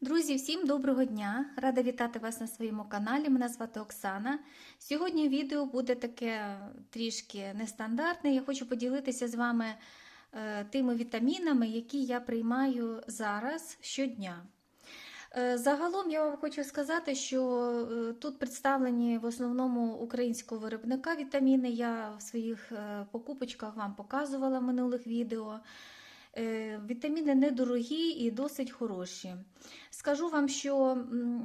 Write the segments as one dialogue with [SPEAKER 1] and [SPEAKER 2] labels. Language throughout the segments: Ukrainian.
[SPEAKER 1] Друзі, всім доброго дня! Рада вітати вас на своєму каналі. Мене звати Оксана. Сьогодні відео буде таке трішки нестандартне. Я хочу поділитися з вами е, тими вітамінами, які я приймаю зараз щодня. Е, Загалом я вам хочу сказати, що е, тут представлені в основному українського виробника вітаміни. Я в своїх покупочках вам показувала в минулих відео. Е, Вітаміни недорогі і досить хороші. Скажу вам, що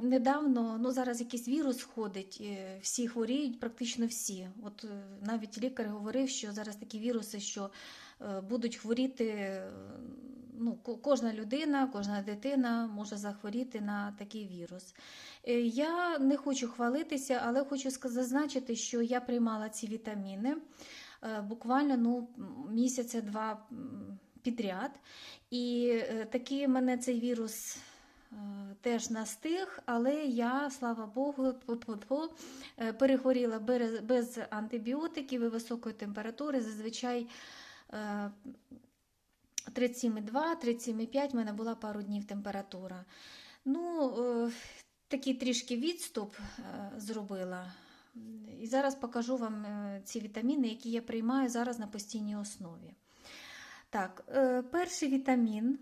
[SPEAKER 1] недавно, ну зараз якийсь вірус ходить, е, всі хворіють, практично всі. От е, навіть лікар говорив, що зараз такі віруси, що будуть хворіти. Ну, кожна людина, кожна дитина може захворіти на такий вірус. Я не хочу хвалитися, але хочу зазначити, що я приймала ці вітаміни буквально ну, місяця два м, підряд. І е, таки мене цей вірус е, теж настиг, але я, слава Богу, е, перехворіла без, антибіотиків і високої температури. Зазвичай е, 37,2, 37,5 в мене була пару днів температура. Ну, такий трішки відступ зробила. І зараз покажу вам ці вітаміни, які я приймаю зараз на постійній основі. Так, е, перший вітамін.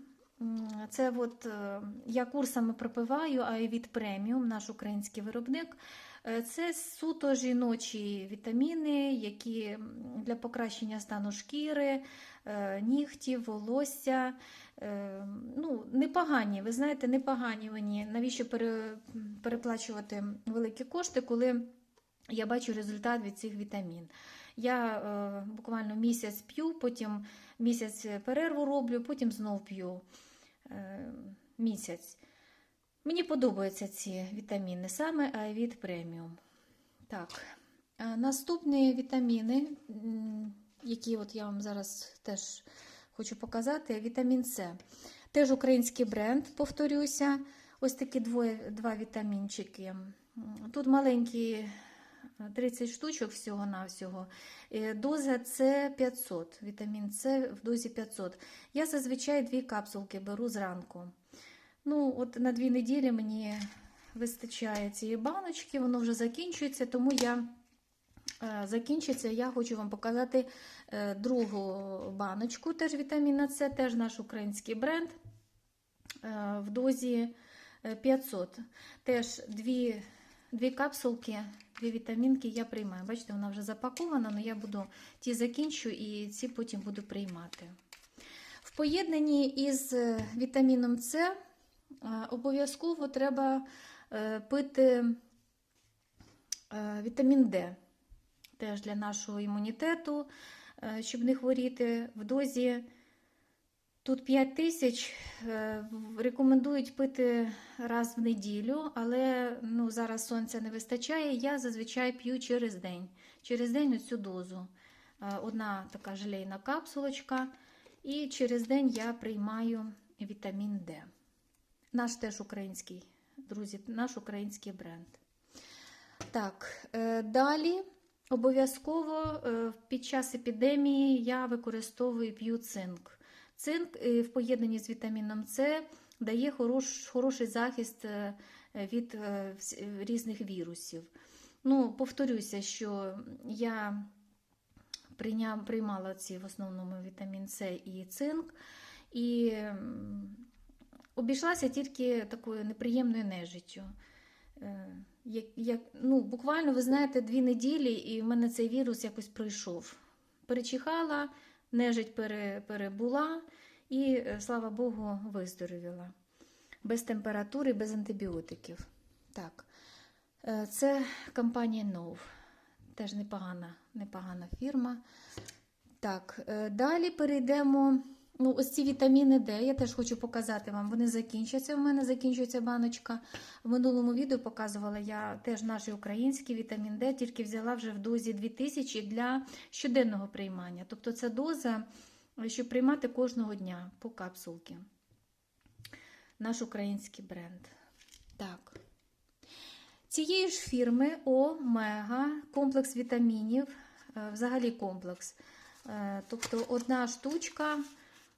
[SPEAKER 1] Це от е, я курсами пропиваю Айвіт преміум, наш український виробник. Е, Це суто жіночі вітаміни, які для покращення стану шкіри, нігтів, волосся. Ну, непогані, ви знаєте, непогані вони. Навіщо переплачувати великі кошти, коли я бачу результат від цих вітамін. Я е, буквально місяць п'ю, потім місяць перерву роблю, потім знов п'ю е, місяць. Мені подобаються ці вітаміни, саме Айвіт преміум. Так, е, наступні вітаміни, які от я вам зараз теж хочу показати, вітамін С. Теж український бренд, повторюся. Ось такі двоє, два вітамінчики. Тут маленькі 30 штучок всього-навсього. Е, Доза це 500, вітамін С в дозі 500. Я зазвичай дві капсулки беру зранку. Ну, от на дві неділі мені вистачає цієї баночки, воно вже закінчується, тому я е, закінчиться. Я хочу вам показати е, другу баночку, теж вітаміна С, теж наш український бренд в дозі е, 500. Теж дві, дві капсулки, дві вітамінки я приймаю. Бачите, вона вже запакована, але я буду ті закінчу і ці потім буду приймати. В поєднанні із е, вітаміном С е, обов'язково треба е, пити вітамін Д. Теж для нашого імунітету, щоб не хворіти в дозі. Тут 5 тисяч е, рекомендують пити раз в неділю, але ну, зараз сонця не вистачає. Я зазвичай п'ю через день. Через день оцю дозу. Е, Одна така желейна капсулочка, і через день я приймаю вітамін Д. Наш теж український, друзі, наш український бренд. Так, е, далі обов'язково під час епідемії я використовую п'ю цинк. Цинк е, в поєднанні з вітаміном С дає хорош, хороший захист е, від е, різних вірусів. Ну, повторюся, що я приймала ці в основному вітамін С і цинк, і обійшлася тільки такою неприємною нежиттю. Як, як, ну, буквально, ви знаєте, дві неділі, і в мене цей вірус якось пройшов. Перечихала, нежить пере, перебула і, е, слава Богу, виздоровіла. Без температури, без антибіотиків. Так, е, це компанія Nov. Теж непогана, непогана фірма. Так, е, далі перейдемо. Ну, ось ці вітаміни Д, я теж хочу показати вам. Вони закінчаться. У мене закінчується баночка. В минулому відео показувала я теж наш український вітамін Д, тільки взяла вже в дозі 2000 для щоденного приймання. Тобто це доза, щоб приймати кожного дня по капсулки. Наш український бренд. Так. Цієї ж фірми Омега, комплекс вітамінів, е, взагалі комплекс. Е, Тобто одна штучка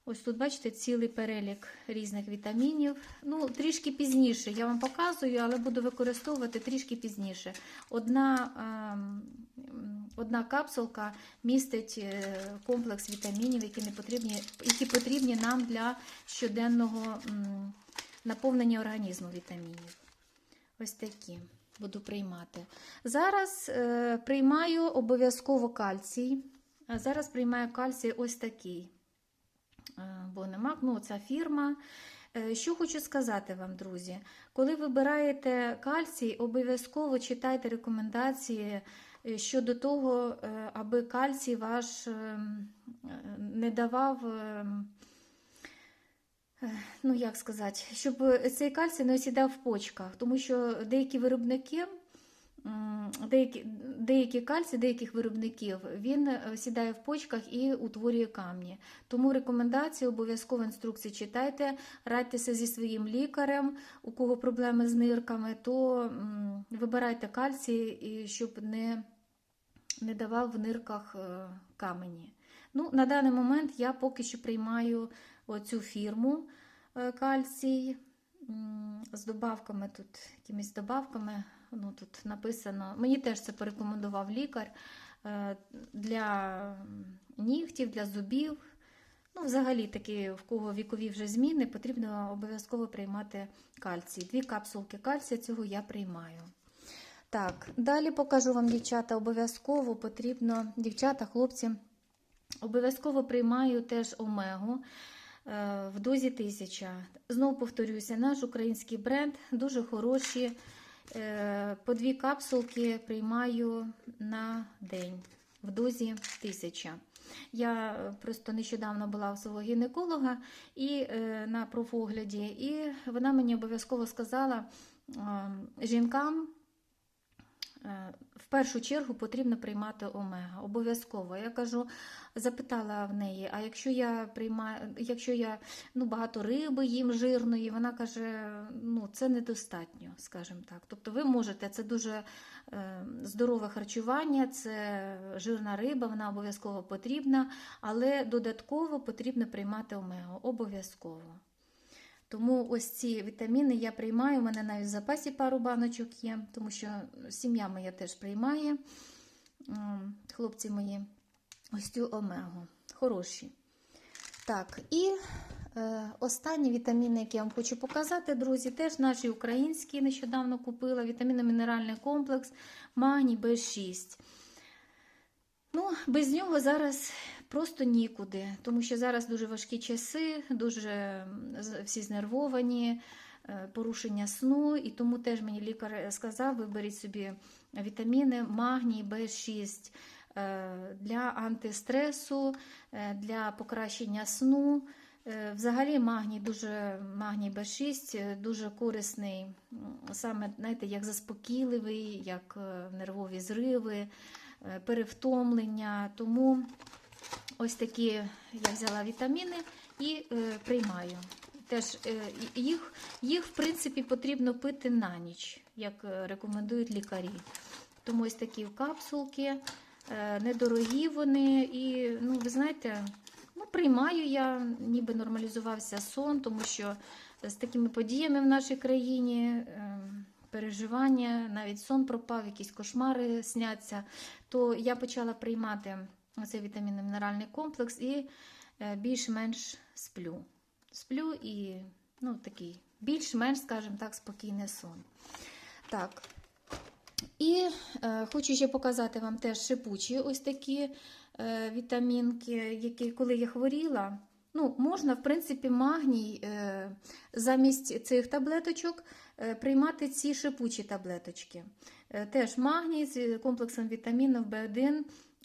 [SPEAKER 1] Ось тут, бачите, цілий перелік різних вітамінів. Ну, трішки пізніше я вам показую, але буду використовувати трішки пізніше. Одна, ем, одна капсулка містить е, комплекс вітамінів, які, не потрібні, які потрібні нам для щоденного наповнення організму вітамінів. Ось такі буду приймати. Зараз е, приймаю обов'язково кальцій. Зараз приймаю кальцій ось такий. Е, Бо нема, ну, ця фірма. Е, Що хочу сказати вам, друзі, коли вибираєте кальцій, обов'язково читайте рекомендації е, щодо того, аби кальцій ваш не давав, ну як сказати, щоб цей кальцій не осідав в почках, тому що деякі виробники. Деякі, деякі кальцій, деяких виробників він е, сідає в почках і утворює камні. Тому рекомендації, обов'язково інструкції читайте, радьтеся зі своїм лікарем, у кого проблеми з нирками, то вибирайте кальцій, щоб не, не давав в нирках е, камені. Ну, на даний момент я поки що приймаю оцю фірму е, кальцій з добавками, тут якимись добавками. Ну, тут написано, мені теж це порекомендував лікар е, для нігтів, для зубів. Ну, взагалі, такі, в кого вікові вже зміни, потрібно обов'язково приймати кальцій. Дві капсулки кальція цього я приймаю. Так, далі покажу вам, дівчата, обов'язково потрібно, дівчата, хлопці, обов'язково приймаю теж омегу е, в дозі 1000. Знову повторюся, наш український бренд дуже хороші. Е, По дві капсулки приймаю на день в дозі 1000. Я е, просто нещодавно була у свого гінеколога і е, на профогляді, і вона мені обов'язково сказала, е, жінкам в першу чергу потрібно приймати омега. Обов'язково. Я кажу, запитала в неї, а якщо я приймаю, якщо я ну, багато риби їм жирної, вона каже, ну це недостатньо, скажімо так. Тобто ви можете, це дуже е, здорове харчування, це жирна риба, вона обов'язково потрібна, але додатково потрібно приймати омегу. Обов'язково. Тому ось ці вітаміни я приймаю. У мене навіть в запасі пару баночок є, тому що сім'я моя теж приймає. Хлопці мої ось цю омегу. Хороші. Так, і е, останні вітаміни, які я вам хочу показати, друзі, теж наші українські нещодавно купила. Вітамінно-мінеральний комплекс Магній Б6. Ну, без нього зараз просто нікуди, тому що зараз дуже важкі часи, дуже всі знервовані, е, порушення сну, і тому теж мені лікар сказав: виберіть собі вітаміни магній Б6 е, для антистресу, е, для покращення сну. Е, Взагалі магній дуже магній Б6 е, дуже корисний, саме знаєте, як заспокійливий, як е, нервові зриви, е, перевтомлення. Тому ось такі я взяла вітаміни і е, приймаю. Теж е, їх, їх, в принципі, потрібно пити на ніч, як е, рекомендують лікарі. Тому ось такі капсулки, е, недорогі вони. І, ну, ви знаєте, ну, приймаю я, ніби нормалізувався сон, тому що з такими подіями в нашій країні. е, Переживання, навіть сон пропав, якісь кошмари сняться, то я почала приймати цей вітамінно-мінеральний комплекс і е, більш-менш сплю. Сплю і ну, такий більш-менш, скажімо так, спокійний сон. Так. І е, хочу ще показати вам теж шипучі ось такі е, вітамінки, які коли я хворіла. Ну, можна, в принципі, магній е, замість цих таблеточок е, приймати ці шипучі таблеточки. Е, теж магній з комплексом вітамінів В1,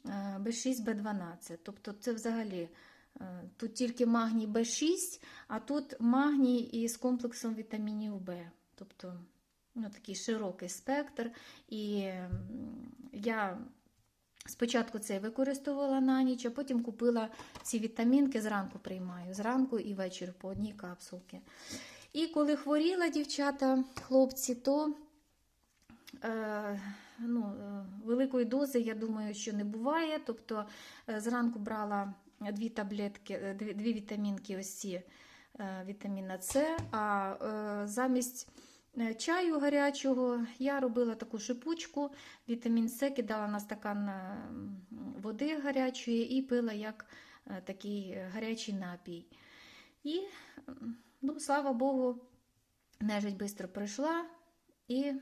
[SPEAKER 1] е, В6, В12. Тобто це взагалі е, тут тільки магній В6, а тут магній із комплексом вітамінів В. Тобто ну, такий широкий спектр. І я спочатку це використовувала на ніч, а потім купила ці вітамінки, зранку приймаю, зранку і ввечері по одній капсулці. І коли хворіла дівчата, хлопці, то е, ну, е, великої дози, я думаю, що не буває. Тобто е, зранку брала дві таблетки, е, дві, вітамінки, ось ці е, вітаміна С. А е, замість е, чаю гарячого я робила таку шипучку, вітамін С кидала на стакан е, води гарячої і пила як е, такий гарячий напій. І, ну, слава Богу, нежить швидко пройшла і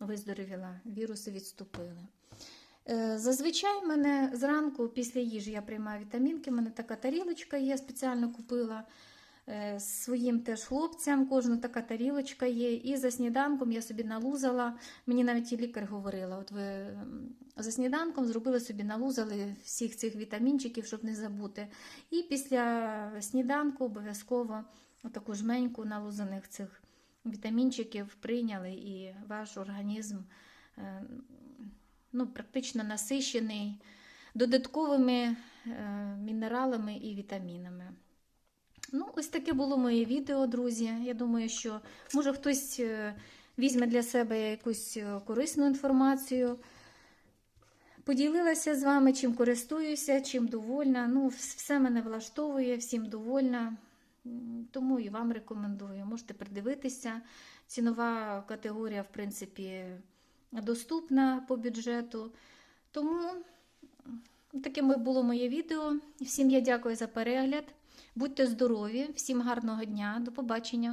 [SPEAKER 1] виздоровіла, віруси відступили. Е, Зазвичай мене зранку після їжі я приймаю вітамінки. У мене така тарілочка є, спеціально купила е, своїм теж хлопцям. Кожна така тарілочка є. І за сніданком я собі налузала. Мені навіть і лікар говорила: от ви за сніданком зробили собі налузали всіх цих вітамінчиків, щоб не забути. І після сніданку обов'язково таку жменьку налузаних цих вітамінчиків прийняли, і ваш організм. е, ну, практично насищений додатковими е, мінералами і вітамінами. Ну, ось таке було моє відео, друзі. Я думаю, що може хтось е, візьме для себе якусь корисну інформацію. Поділилася з вами, чим користуюся, чим довольна. Ну, все мене влаштовує, всім довольна. Тому і вам рекомендую. Можете придивитися. Цінова категорія, в принципі, доступна по бюджету. Тому таким було моє відео. Всім я дякую за перегляд. Будьте здорові, всім гарного дня, до побачення.